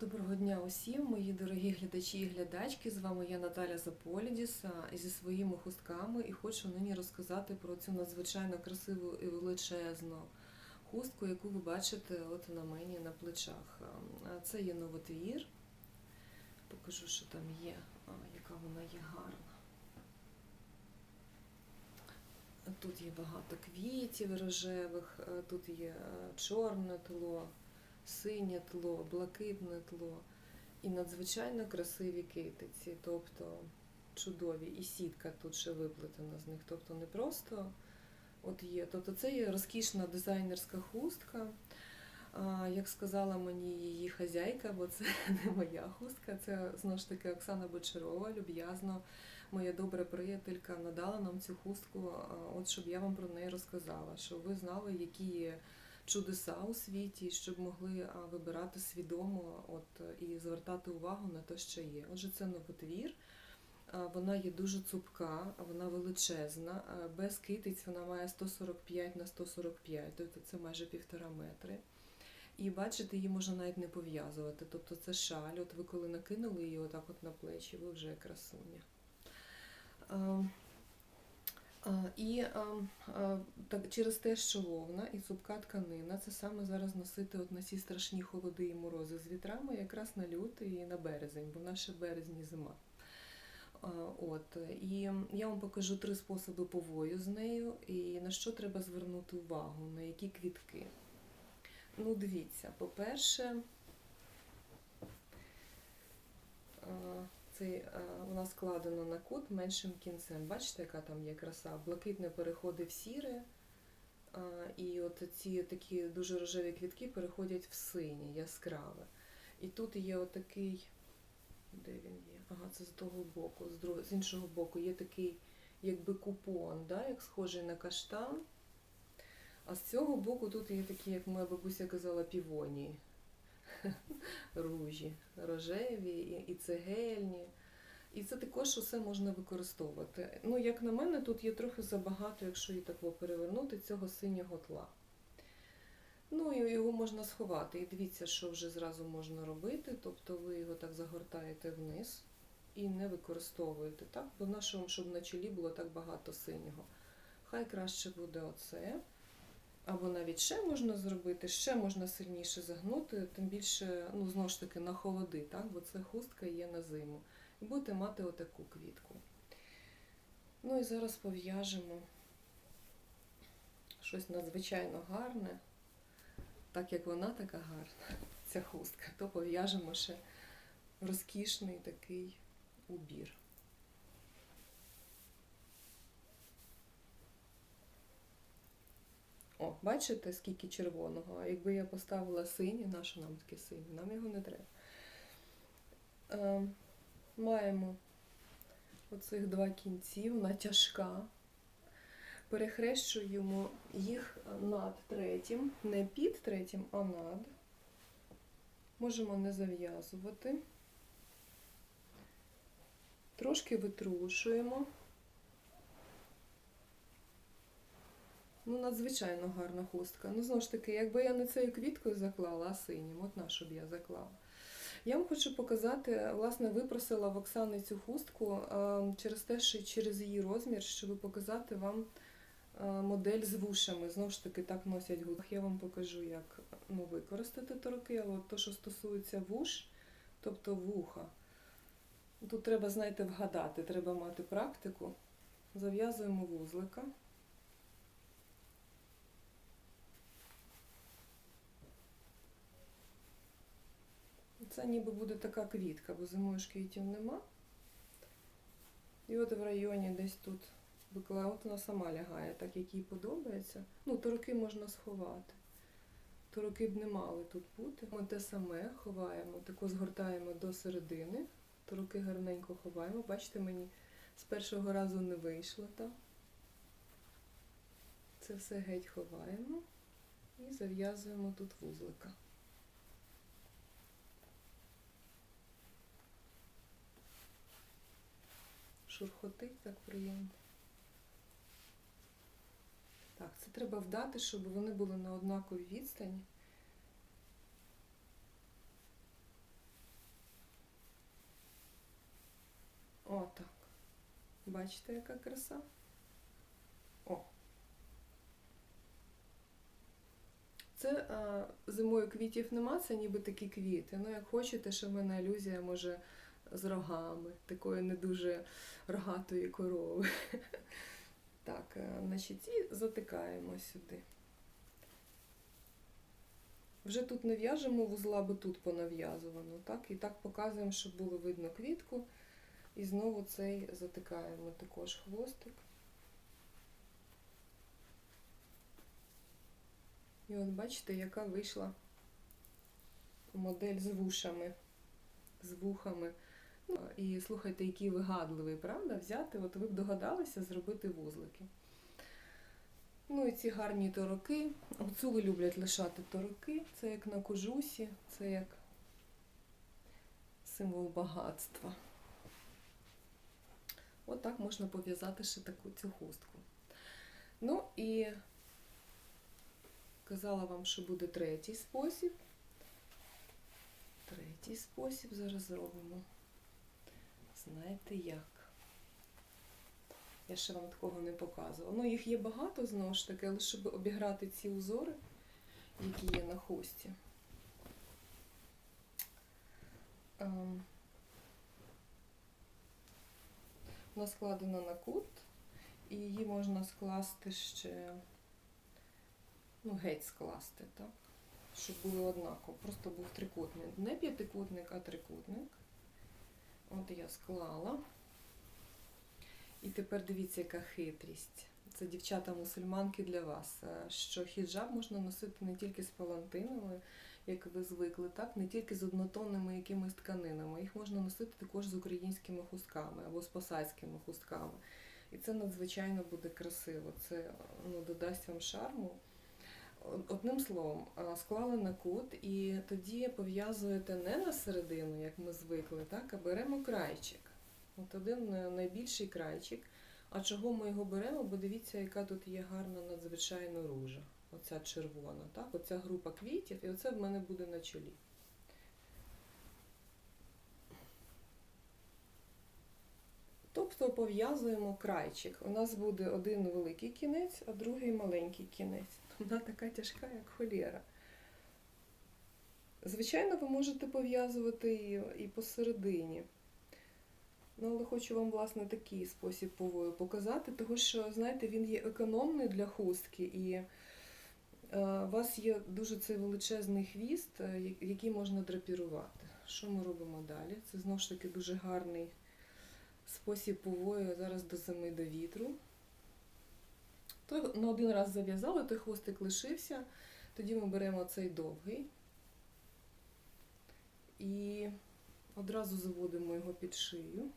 Доброго дня усім, мої дорогі глядачі і глядачки. З вами я Наталя Заполідіс зі своїми хустками і хочу нині розказати про цю надзвичайно красиву і величезну хустку, яку ви бачите от на мені на плечах. Це є новотвір. Покажу, що там є, яка вона є гарна. Тут є багато квітів рожевих, тут є чорне тло, синє тло, блакитне тло і надзвичайно красиві китиці, тобто чудові, і сітка тут ще виплетена з них. Тобто не просто от є. Тобто це є розкішна дизайнерська хустка. Як сказала мені її хазяйка, бо це не моя хустка, це знову ж таки Оксана Бочарова, люб'язно, моя добра приятелька надала нам цю хустку, от щоб я вам про неї розказала, щоб ви знали, які є чудеса у світі, щоб могли вибирати свідомо от, і звертати увагу на те, що є. Отже, це новотвір. Вона є дуже цупка, вона величезна. Без китиць вона має 145 на 145, тобто це майже півтора метри. І бачите, її можна навіть не пов'язувати. Тобто це шаль. От ви коли накинули її отак от на плечі, ви вже красуня. А, І а, а, так, через те, що вовна і цупка тканина, це саме зараз носити от на ці страшні холоди і морози з вітрами, якраз на лютий і на березень, бо в в березні зима. А, От, і я вам покажу три способи повою з нею, і на що треба звернути увагу, на які квітки. Ну, дивіться, по-перше, а, це а, вона складена на кут меншим кінцем. Бачите, яка там є краса? Блакитне переходить в сіре, і от ці такі дуже рожеві квітки переходять в синє, яскраве. І тут є отакий, де він є? Ага, це з того боку, з, другого, з іншого боку є такий якби купон, да, як схожий на каштан. А з цього боку тут є такі, як моя бабуся казала, півонії. Ружі, рожеві і цегельні. І це також усе можна використовувати. Ну, як на мене, тут є трохи забагато, якщо її так перевернути, цього синього тла. Ну, і його можна сховати. І дивіться, що вже зразу можна робити. Тобто ви його так загортаєте вниз і не використовуєте, так? Бо нашому, щоб на чолі було так багато синього. Хай краще буде оце. Або навіть ще можна зробити, ще можна сильніше загнути, тим більше, ну, знову ж таки, на холоди, так? бо це хустка є на зиму. Будете мати отаку квітку. Ну і зараз пов'яжемо щось надзвичайно гарне, так як вона така гарна, ця хустка, то пов'яжемо ще розкішний такий убір. О, бачите, скільки червоного? А якби я поставила синій, на нам таке синє? Нам його не треба. Маємо оцих два кінці, вона тяжка. Перехрещуємо їх над третім, не під третім, а над. Можемо не зав'язувати. Трошки витрушуємо. Ну, надзвичайно гарна хустка. Ну, знову ж таки, якби я не цією квіткою заклала, а синім, от на що б я заклала. Я вам хочу показати, власне, випросила в Оксани цю хустку е, через те, що через її розмір, щоб показати вам е, модель з вушами. Знову ж таки, так носять гуд. Я вам покажу, як ну, використати торки, але то, що стосується вуш, тобто вуха. Тут треба, знаєте, вгадати, треба мати практику. Зав'язуємо вузлика. Це ніби буде така квітка, бо зимою ж квітів нема. І от в районі десь тут викла, от вона сама лягає, так як їй подобається. Ну, тороки можна сховати. Тороки б не мали тут бути. Ми те саме ховаємо, тако згортаємо до середини. Тороки гарненько ховаємо. Бачите, мені з першого разу не вийшло так. Це все геть ховаємо і зав'язуємо тут вузлика. шурхотить, так приємно. Так, це треба вдати, щоб вони були на однаковій відстані. О, так. Бачите, яка краса? О! Це а, зимою квітів нема, це ніби такі квіти. Ну, як хочете, ще в мене ілюзія може з рогами, такої не дуже рогатої корови. Так, е, значить, і затикаємо сюди. Вже тут не в'яжемо вузла, бо тут понав'язувано, так? І так показуємо, щоб було видно квітку. І знову цей затикаємо також хвостик. І от бачите, яка вийшла модель з вушами, з вухами. І слухайте, який вигадливий, правда? Взяти, от ви б догадалися зробити вузлики. Ну і ці гарні тороки. Гуцули люблять лишати тороки. Це як на кожусі, це як символ багатства. От так можна пов'язати ще таку цю хустку. Ну і казала вам, що буде третій спосіб. Третій спосіб зараз зробимо. Знаєте як? Я ще вам такого не показувала. Ну, їх є багато знову ж таки, але щоб обіграти ці узори, які є на хусті. Ем, Вона складена на кут, і її можна скласти ще, ну, геть скласти, так? Щоб були однаково. Просто був трикутник. Не п'ятикутник, а трикутник. От я склала. І тепер дивіться, яка хитрість. Це дівчата-мусульманки для вас. е, Що хіджаб можна носити не тільки з палантинами, як ви звикли, так, не тільки з однотонними якимись тканинами. Їх можна носити також з українськими хустками або з посадськими хустками. І це надзвичайно буде красиво. Це ну, додасть вам шарму. Одним словом, склали на кут і тоді пов'язуєте не на середину, як ми звикли, так, а беремо крайчик. От один е, найбільший крайчик. А чого ми його беремо? Бо дивіться, яка тут є гарна надзвичайно ружа. Оця червона, так? Оця група квітів, і оце в мене буде на чолі. Тобто пов'язуємо крайчик. У нас буде один великий кінець, а другий маленький кінець. Вона така тяжка, як холєра. Звичайно, ви можете пов'язувати і, і посередині. Ну, але хочу вам, власне, такий спосіб показати, тому що, знаєте, він є економний для хустки, і е, у вас є дуже цей величезний хвіст, е, який можна драпірувати. Що ми робимо далі? Це знову ж таки дуже гарний спосіб повою зараз до зими до вітру. То на один раз зав'язали, той хвостик лишився. Тоді ми беремо цей довгий і одразу заводимо його під шию.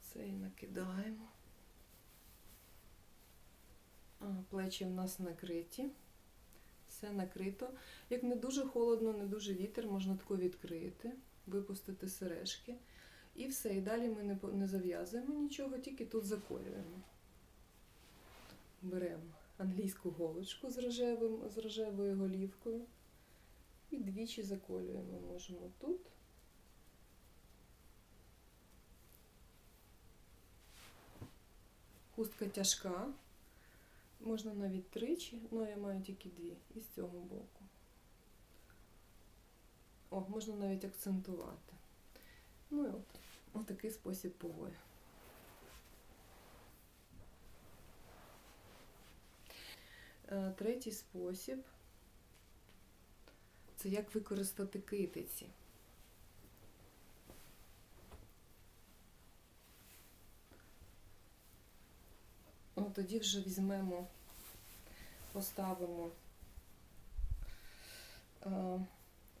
Цей накидаємо. А, плечі в нас накриті. Все накрито. Як не дуже холодно, не дуже вітер, можна тако відкрити, випустити сережки. І все. І далі ми не, не зав'язуємо нічого, тільки тут заколюємо. Беремо англійську голочку з, рожевим, з рожевою голівкою. І двічі заколюємо. Можемо тут. Хустка тяжка. Можна навіть тричі, але я маю тільки дві і з цього боку. О, можна навіть акцентувати. Ну і от, от такий спосіб повою. Е, Третій спосіб це як використати китиці. О, тоді вже візьмемо, поставимо, е,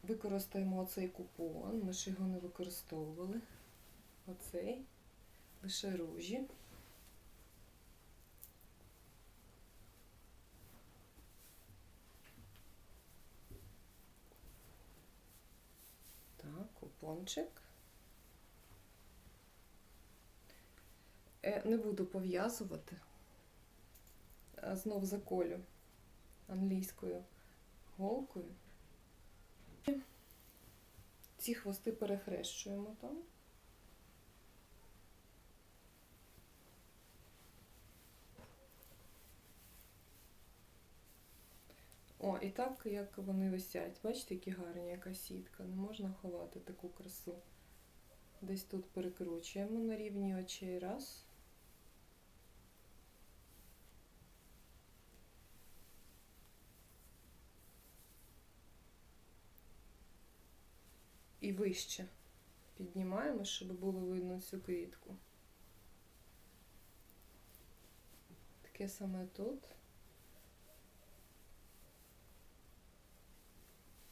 використаємо оцей купон. Ми ж його не використовували. Оцей, лише ружі. Так, купончик. Е, Не буду пов'язувати. Знов заколю англійською голкою. ці хвости перехрещуємо там. О, і так як вони висять. Бачите, які гарні, яка сітка. Не можна ховати таку красу. Десь тут перекручуємо на рівні очей. Раз. І вище піднімаємо, щоб було видно цю квітку. Таке саме тут.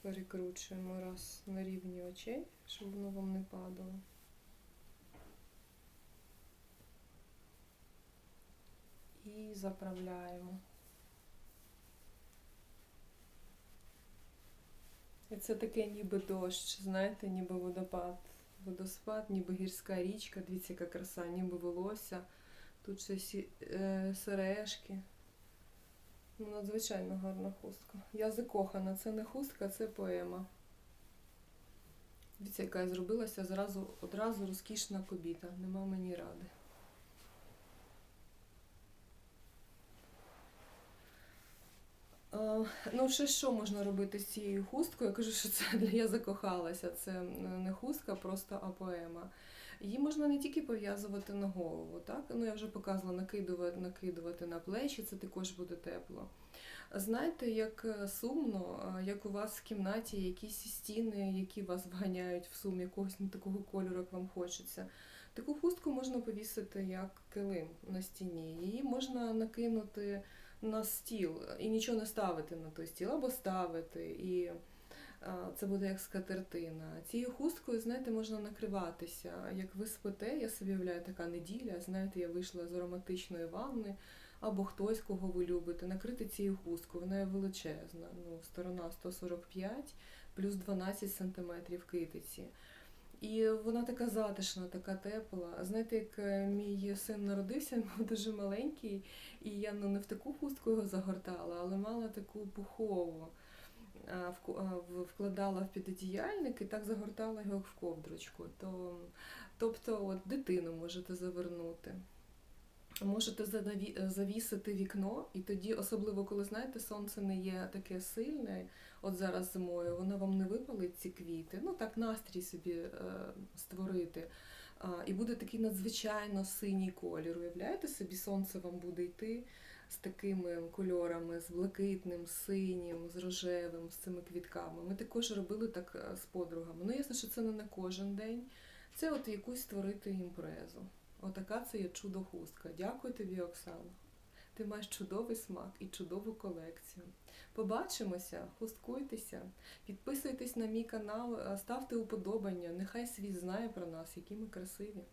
Перекручуємо раз на рівні очей, щоб воно вам не падало. І заправляємо. І це таке ніби дощ, знаєте, ніби водопад, водоспад, ніби гірська річка, дивіться, яка краса, ніби волосся. Тут ще е, сережки. Ну, надзвичайно гарна хустка. Я закохана, це не хустка, це поема. Дивіться, яка я зробилася зразу, одразу розкішна кобіта. Нема мені ради. Е, Ну, ще що можна робити з цією хусткою? Я кажу, що це я закохалася. Це не хустка, просто а поема. Її можна не тільки пов'язувати на голову, так? Ну я вже показувала накидувати, накидувати на плечі, це також буде тепло. Знаєте, як е, сумно, як у вас в кімнаті якісь стіни, які вас вганяють в сум якогось не такого кольору, як вам хочеться. Таку хустку можна повісити як килим на стіні. Її можна накинути на стіл і нічого не ставити на той стіл, або ставити. І це буде як скатертина. Цією хусткою, знаєте, можна накриватися. Як ви спите, я собі уявляю, така неділя, знаєте, я вийшла з ароматичної ванни, або хтось, кого ви любите, накрити цією хусткою. Вона є величезна. Ну, сторона 145 плюс 12 сантиметрів китиці. І вона така затишна, така тепла. Знаєте, як е, мій син народився, він був дуже маленький, і я ну, не в таку хустку його загортала, але мала таку пухову. А, в- Вкладала в підодіяльник і так загортала його в ковдрочку. То, тобто от, дитину можете завернути. Можете завісити вікно, і тоді, особливо коли знаєте, сонце не є таке сильне, от зараз зимою, воно вам не випалить ці квіти. Ну так настрій собі е, створити. І буде такий надзвичайно синій колір. Уявляєте собі, сонце вам буде йти з такими кольорами, з блакитним, синім, з рожевим, з цими квітками. Ми також робили так е, з подругами. Ну, ясно, що це не на кожен день. Це от якусь створити імпрезу. Отака це є чудо-хустка. Дякую тобі, Оксано. Ти маєш чудовий смак і чудову колекцію. Побачимося, хусткуйтеся, підписуйтесь на мій канал, ставте уподобання. Нехай світ знає про нас, які ми красиві.